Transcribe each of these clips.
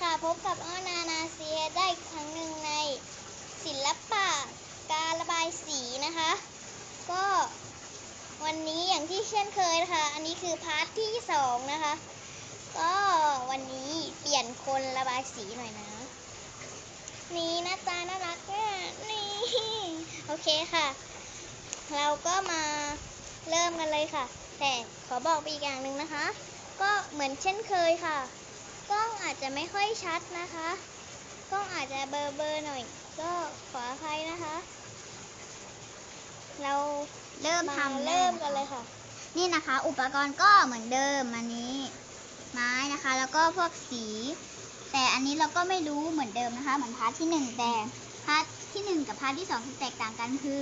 ค่ะพบกับอ้อนานาเซียได้อีกครั้งหนึ่งในศิลปะการระบายสีนะคะ ก็วันนี้อย่างที่เช่นเคยนะคะ อันนี้คือพาร์ทที่สองนะคะ ก็วันนี้เปลี่ยนคนระบายสีหน่อยนะ นี่หน้าตาน่ารักอะนี่โอเคค่ะ เราก็มาเริ่มกันเลยค่ะ แต่ขอบอกไปอีกอย่างหนึ่งนะคะ ก็เหมือนเช่นเคยค่ะ กล้องอาจจะไม่ค่อยชัดนะคะ กล้องอาจจะเบลอเบอร์หน่อย ก็ขออภัยนะคะ เราเริ่มทำเริ่มกันเลยค่ะ นี่นะคะ อุปกรณ์ก็เหมือนเดิมอันนี้ ไม้นะคะ แล้วก็พวกสี แต่อันนี้เราก็ไม่รู้เหมือนเดิมนะคะ เหมือนพาร์ทที่หนึ่งแต่พาร์ทที่หนึ่งกับพาร์ทที่สองที่แตกต่างกันคือ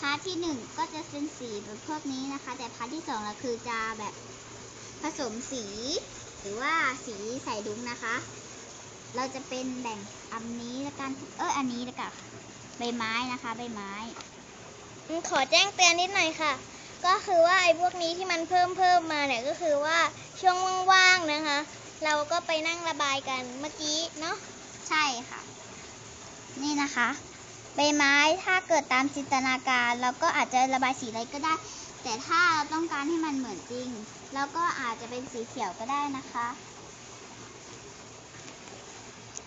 พาร์ทที่หนึ่งก็จะเป็นสีแบบพวกนี้นะคะ แต่พาร์ทที่สองเราคือจะแบบผสมสี หรือว่าสีใส่ดุ้งนะคะ เราจะเป็นแบ่งอันนี้ละกันเอออันนี้ละกันใบไม้นะคะใบไม้ ขอแจ้งเตือนนิดหน่อยค่ะ ก็คือว่าไอ้พวกนี้ที่มันเพิ่มเพิ่มมาเนี่ยก็คือว่าช่วงว่างๆนะคะ เราก็ไปนั่งระบายกันเมื่อกี้เนาะใช่ค่ะ นี่นะคะ ใบไม้ถ้าเกิดตามจินตนาการเราก็อาจจะระบายสีอะไรก็ได้ แต่ถ้าเราต้องการให้มันเหมือนจริงเราก็อาจจะเป็นสีเขียวก็ได้นะคะ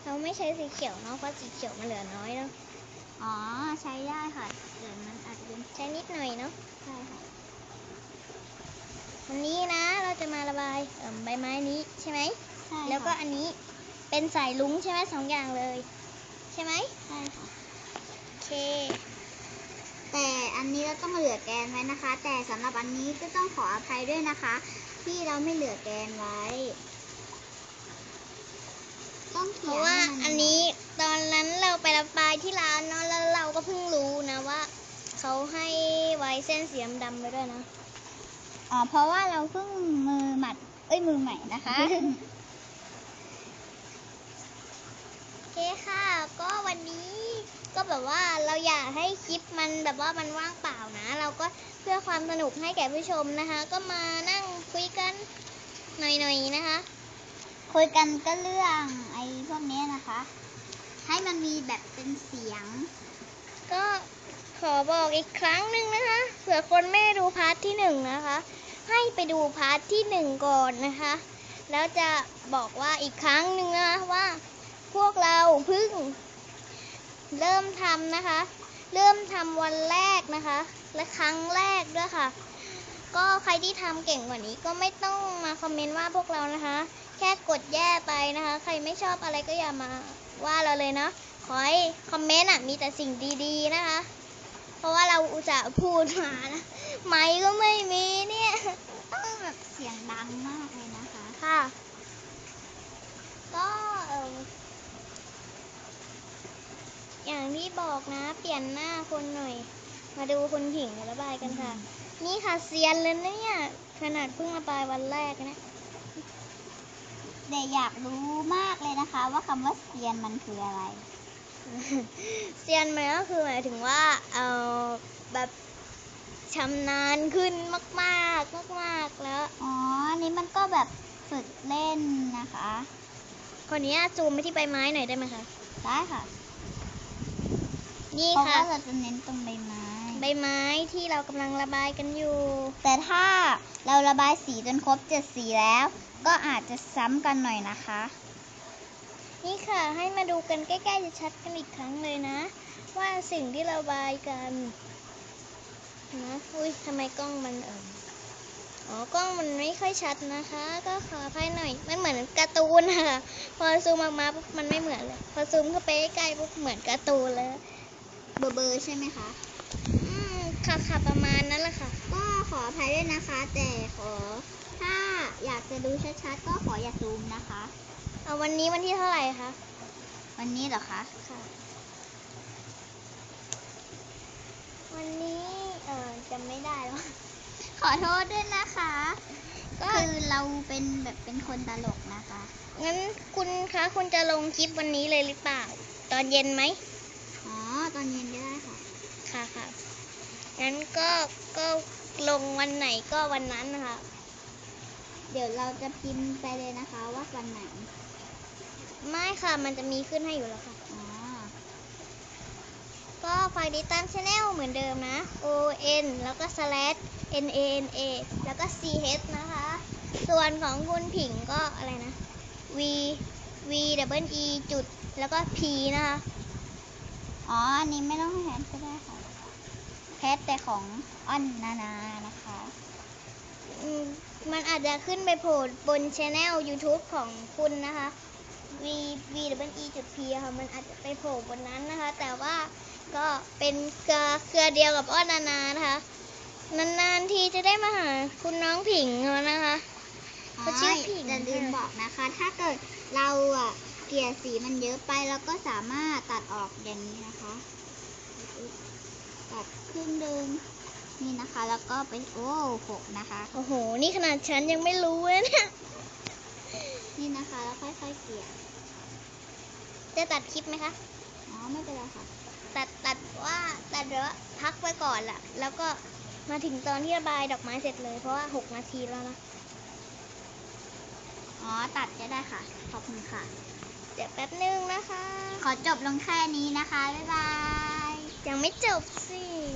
เราไม่ใช้สีเขียวเนาะเพราะสีเขียวมันเหลือน้อยเนาะอ๋อใช้ได้ค่ะแต่มันอาจจะเป็นใช้นิดหน่อยเนาะใช่ค่ะวันนี้นะเราจะมาระบายเอิ่มใบไม้นี้ใช่ไหมใช่ค่ะแล้วก็อันนี้เป็นสายลุ้งใช่ไหมสองอย่างเลย ใช่ไหมใช่ค่ะโอเค แต่อันนี้เราต้องเหลือแกนไว้นะคะ แต่สำหรับอันนี้ก็ต้องขออภัยด้วยนะคะ ที่เราไม่เหลือแกนไว้ ต้องเพเขียราะนว่าให้มัอันนี้ตอนนั้นเราไประบายที่ร้านเนาะแล้วเราก็เพิ่งรู้นะว่าเขาให้ไว้เส้นสีดำๆไปด้วยนะ อ๋อเพราะว่าเราเพิ่งมือหมัด เอ้ยมือใหม่นะคะ โอเคค่ะ ก็วันนี้ ก็แบบว่าเราอยากให้คลิปมันแบบว่ามันว่างเปล่านะ เราก็เพื่อความสนุกให้แก่ผู้ชมนะคะ ก็มานั่งคุยกันหน่อยๆนะคะ คุยกันก็เรื่องไอ้พวกนี้นะคะ ให้มันมีแบบเป็นเสียง ก็ขอบอกอีกครั้งหนึ่งนะคะเผื่อคนไม่ได้ดูพาร์ทที่หนึ่งนะคะ ให้ไปดูพาร์ทที่หนึ่งก่อนนะคะ แล้วจะบอกว่าอีกครั้งหนึ่งนะคะว่าพวกเราเพิ่ง เริ่มทำนะคะ เริ่มทำวันแรกนะคะ และครั้งแรกด้วยค่ะ ก็ใครที่ทำเก่งกว่านี้ก็ไม่ต้องมาคอมเมนต์ว่าพวกเรานะคะ แค่กดแย่ไปนะคะ ใครไม่ชอบอะไรก็อย่ามาว่าเราเลยเนาะขอให้คอมเมนต์อะมีแต่สิ่งดีๆนะคะ เพราะว่าเราอุตส่าห์พูดมานะ ไมค์ก็ไม่มีเนี่ย ต้องแบบเสียงดังมากเลยนะคะ ค่ะ ก็เออ อย่างที่บอกนะ เปลี่ยนหน้าคนหน่อย มาดูคนหญิงระบายกันค่ะ นี่ค่ะเซียนเลยนะเนี่ย ขนาดเพิ่งระบายวันแรกนะแต่อยากรู้มากเลยนะคะ ว่าคำว่าเสียนมันคืออะไร เซียนมันก็คือหมายถึงว่าเออแบบชำนาญขึ้นมากๆมากๆแล้ว อ๋ออันนี้มันก็แบบฝึกเล่นนะคะ คนนี้ซูมไปที่ใบไม้หน่อยได้ไหมคะ ได้ค่ะ นี่เพราะค่ะว่าเราจะเน้นตรงใบไม้ ใบไม้ที่เรากำลังระบายกันอยู่ แต่ถ้าเราระบายสีจนครบเจ็ดสีแล้ว ก็อาจจะซ้ำกันหน่อยนะคะ นี่ค่ะให้มาดูกันใกล้ๆจะชัดกันอีกครั้งเลยนะ ว่าสิ่งที่เราระบายกันนะอุ้ยทำไมกล้องมันเอออ๋อกล้องมันไม่ค่อยชัดนะคะ ก็ขออภัยหน่อยมันเหมือนการ์ตูนค่ะพอซูมออกมาปุ๊บมันไม่เหมือนเลย พอซูมเข้าไปใกล้ๆปุ๊บเหมือนการ์ตูนเลย เบอร์เบอร์ใช่ไหมคะอืมค่ะค่ะประมาณนั้นแหละค่ะ ก็ขออภัยด้วยนะคะ แต่ขอ ถ้าอยากจะดูชัดๆ ก็ขออย่าซูมนะคะ เอาวันนี้วันที่เท่าไหร่คะ วันนี้เหรอคะ ค่ะ วันนี้เออจำไม่ได้แล้ว ขอโทษด้วยนะคะ ก็คือเราเป็นแบบเป็นคนตลกนะคะ งั้นคุณคะคุณจะลงคลิปวันนี้เลยหรือเปล่า ตอนเย็นไหมอ๋อ ตอนเย็นก็ได้ค่ะ ค่ะค่ะงั้นก็ก็ลงวันไหนก็วันนั้นนะคะ เดี๋ยวเราจะพิมพ์ไปเลยนะคะว่าวันไหนอืไม่ค่ะ มันจะมีขึ้นให้อยู่แล้วค่ะ อ๋อ ก็ฝากติดตามช anel เหมือนเดิมนะ O N แล้วก็ slash N A N A แล้วก็ C H นะคะ ส่วนของคุณผิงก็อะไรนะ V V W E จุดแล้วก็ P นะคะ อ๋อ อันนี้ไม่ต้องให้แพทก็ได้ค่ะแพทแต่ของอ้อนนานานะคะ อืมมันอาจจะขึ้นไปโผล่บนช anel YouTube ของคุณนะคะ V V W E จุด P ค่ะ มันอาจจะไปโผล่บนนั้นนะคะ แต่ว่าก็เป็นเครือเครือเดียวกับอ้อนนานานะคะ นานๆทีจะได้มาหาคุณน้องผิงแล้วนะคะ เขาชื่อผิงจะลืมบอกนะคะ ถ้าเกิดเราอะเกลี่ยสีมันเยอะไปเราก็สามารถตัดออกอย่างนี้นะคะ ตัดครึ่งหนึ่งนี่นะคะ แล้วก็ไปโอ้หกนะคะ โอ้โห นี่ขนาดฉันยังไม่รู้เลยเนี่ยนี่นะคะ แล้วค่อยๆเกลี่ย จะตัดคลิปไหมคะ อ๋อ ไม่เป็นไรค่ะ ตัดตัดว่าตัดแบบว่าพักไว้ก่อนล่ะแล้วก็มาถึงตอนที่ระบายดอกไม้เสร็จเลย เพราะว่าหกนาทีแล้วนะ อ๋อ ตัดก็ได้ค่ะ ขอบคุณค่ะ เดี๋ยวแป๊บนึงนะคะ ขอจบลงแค่นี้นะคะ บ๊ายบาย ยังไม่จบสิ